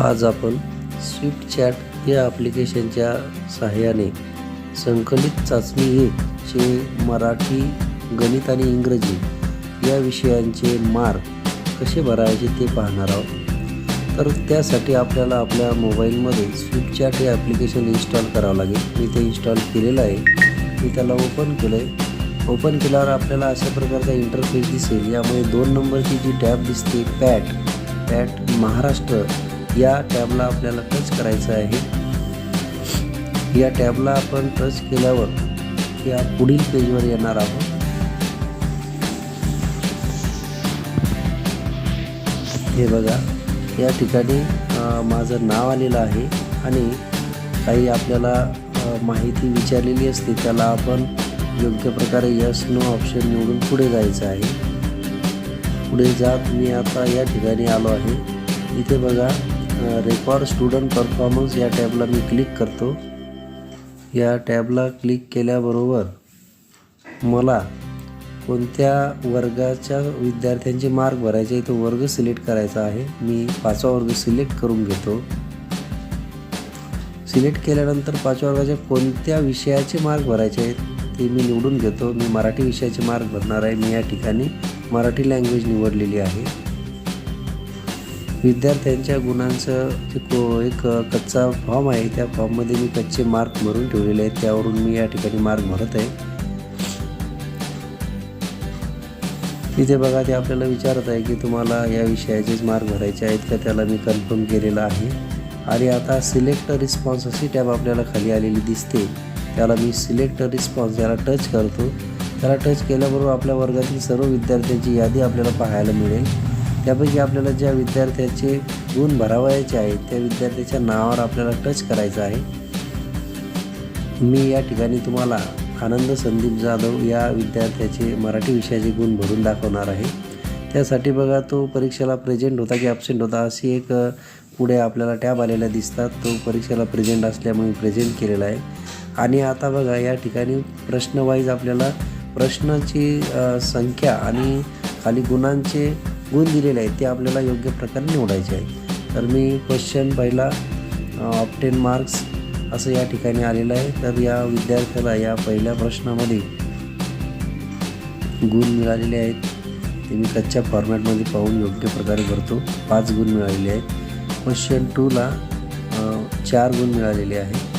आज आपण Swift chat या ॲप्लिकेशनच्या सहाय्याने संकलित चाचणी एक चे मराठी गणित आणि इंग्रजी या विषयांचे मार्क कसे भरायचे ते पाहणार आहोत. तर त्यासाठी आपल्याला आपल्या मोबाईलमध्ये स्विफ्ट चॅट हे ॲप्लिकेशन इन्स्टॉल करावं लागेल. मी ते इन्स्टॉल केलेलं आहे. मी त्याला ओपन केलं आहे ओपन केल्यावर आपल्याला अशा प्रकारचा इंटरफेस दिसेल. यामध्ये दोन नंबरची जी टॅब दिसते पॅट पॅट महाराष्ट्र या टॅबला आपल्याला टच करायचं आहे. या टॅबला आपण टच केल्यावर या पुढील पेजवर येणार आहोत. हे बघा या ठिकाणी माझं नाव आलेलं आहे आणि काही आपल्याला माहिती विचारलेली असते त्याला आपण योग्य प्रकारे यस नो ऑप्शन निवडून पुढे जायचं आहे. पुढे जात मी आता या ठिकाणी आलो आहे. इथे बघा रेकॉर्ड स्टुडंट परफॉर्मन्स या टॅबला मी क्लिक करतो. या टॅबला क्लिक केल्याबरोबर मला कोणत्या वर्गाच्या विद्यार्थ्यांचे मार्क भरायचे आहे तो वर्ग सिलेक्ट करायचा आहे. मी पाचवा वर्ग सिलेक्ट करून घेतो. सिलेक्ट केल्यानंतर पाचव्या वर्गाच्या कोणत्या विषयाचे मार्क भरायचे आहेत ते मी निवडून घेतो. मी मराठी विषयाचे मार्क भरणार आहे. मी या ठिकाणी मराठी लँग्वेज निवडलेली आहे. विद्यार्थ्यांच्या गुणांचं जे को एक कच्चा फॉर्म आहे त्या फॉर्ममध्ये मी कच्चे मार्क भरून ठेवलेले आहेत. त्यावरून मी या ठिकाणी मार्क भरत आहे. तिथे बघा ते आपल्याला विचारत आहे की तुम्हाला या विषयाचेच मार्क भरायचे आहेत का? त्याला मी कन्फर्म केलेलं आहे. आणि आता सिलेक्ट रिस्पॉन्स अशी टॅब आपल्याला खाली आलेली दिसते. त्याला मी सिलेक्ट रिस्पॉन्स याला टच करतो. त्याला टच केल्याबरोबर आपल्या वर्गातील सर्व विद्यार्थ्यांची यादी आपल्याला पाहायला मिळेल. त्यापैकी आपल्याला ज्या विद्यार्थ्याचे गुण भरावायचे आहेत त्या विद्यार्थ्याच्या नावावर आपल्याला टच करायचं आहे. मी या ठिकाणी तुम्हाला आनंद संदीप जाधव या विद्यार्थ्याचे मराठी विषयाचे गुण भरून दाखवणार आहे. त्यासाठी बघा तो परीक्षेला प्रेझेंट होता की ॲबसेंट होता अशी एक पुढे आपल्याला टॅब आलेल्या दिसतात. तो परीक्षेला प्रेझेंट असल्यामुळे प्रेझेंट केलेला आहे. आणि आता बघा या ठिकाणी प्रश्नवाईज आपल्याला प्रश्नाची संख्या आणि खाली गुणांचे गुण दिलेले आहेत ते आपल्याला योग्य प्रकारे निवडायचे आहे तर मी क्वेश्चन पहिला ऑप्टेन मार्क्स असं या ठिकाणी आलेलं आहे. तर या विद्यार्थ्याला या पहिल्या प्रश्नामध्ये गुण मिळालेले आहेत. ते मी कच्च्या फॉर्मॅटमध्ये पाहून योग्य प्रकारे भरतो. पाच गुण मिळालेले आहेत. क्वेश्चन टूला चार गुण मिळालेले आहेत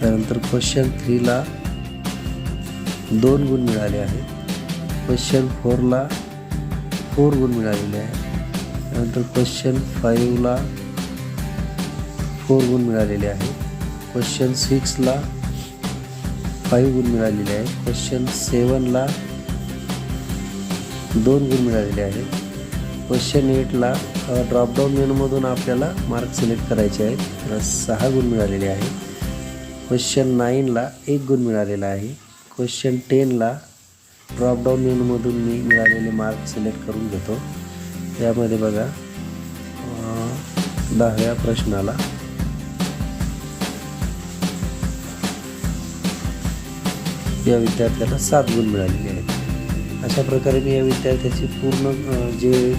त्यानंतर क्वेश्चन थ्रीला दोन गुण मिळाले आहेत. क्वेश्चन फोरला फोर गुण मिळालेले आहे. त्यानंतर क्वेश्चन फाईव्हला फोर गुण मिळालेले आहे क्वेश्चन सिक्सला फाईव्ह गुण मिळालेले आहेत. क्वेश्चन सेवनला दोन गुण मिळालेले आहेत. क्वेश्चन एटला ड्रॉपडाऊन मेनूमधून आपल्याला मार्क सिलेक्ट करायचे आहेत. त्याला सहा गुण मिळालेले आहेत. क्वेश्चन नाईनला एक गुण मिळालेला आहे. क्वेश्चन टेनला ड्रॉपडाऊन मेनूमधून मी मिळालेले मार्क सिलेक्ट करून घेतो. यामध्ये बघा दहाव्या प्रश्नाला. या विद्यार्थ्याला सात गुण मिळालेले आहेत. अशा प्रकारे मी या विद्यार्थ्याचे पूर्ण जे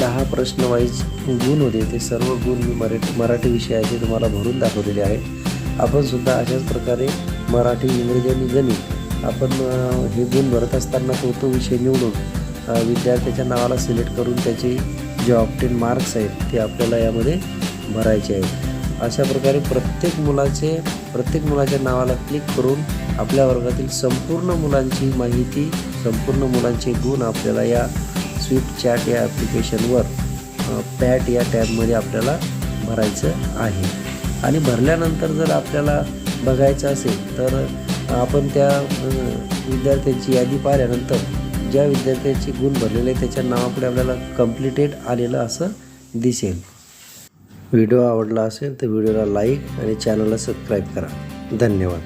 दहा प्रश्न वाईज गुण होते ते सर्व गुण मी मराठी मराठी विषयाचे तुम्हाला भरून दाखवलेले आहेत. आपण सुद्धा अशाच प्रकारे मराठी इंग्रजी आणि गणित आपण हे गुण भरत असताना तो तो विषय निवडून विद्यार्थ्याच्या नावाला सिलेक्ट करून त्याचे जे ऑप्टेन मार्क्स आहेत ते आपल्याला यामध्ये भरायचे आहेत. अशा प्रकारे प्रत्येक मुलाचे प्रत्येक मुलाच्या नावाला क्लिक करून आपल्या वर्गातील संपूर्ण मुलांची माहिती संपूर्ण मुलांचे गुण आपल्याला या स्विफ्ट चॅट या ॲप्लिकेशनवर पॅट या टॅबमध्ये आपल्याला भरायचं आहे. आणि भरल्यानंतर जर आपल्याला बघायचं असेल तर आपण त्या विद्यार्थ्यांची यादी पाहिल्यानंतर ज्या विद्यार्थ्यांचे गुण भरलेले आहेत त्याच्या नावापुढे आपल्याला कम्प्लिटेड आलेलं असं दिसेल. व्हिडिओ आवडला असेल तर व्हिडिओला लाईक आणि चॅनलला सबस्क्राईब करा. धन्यवाद.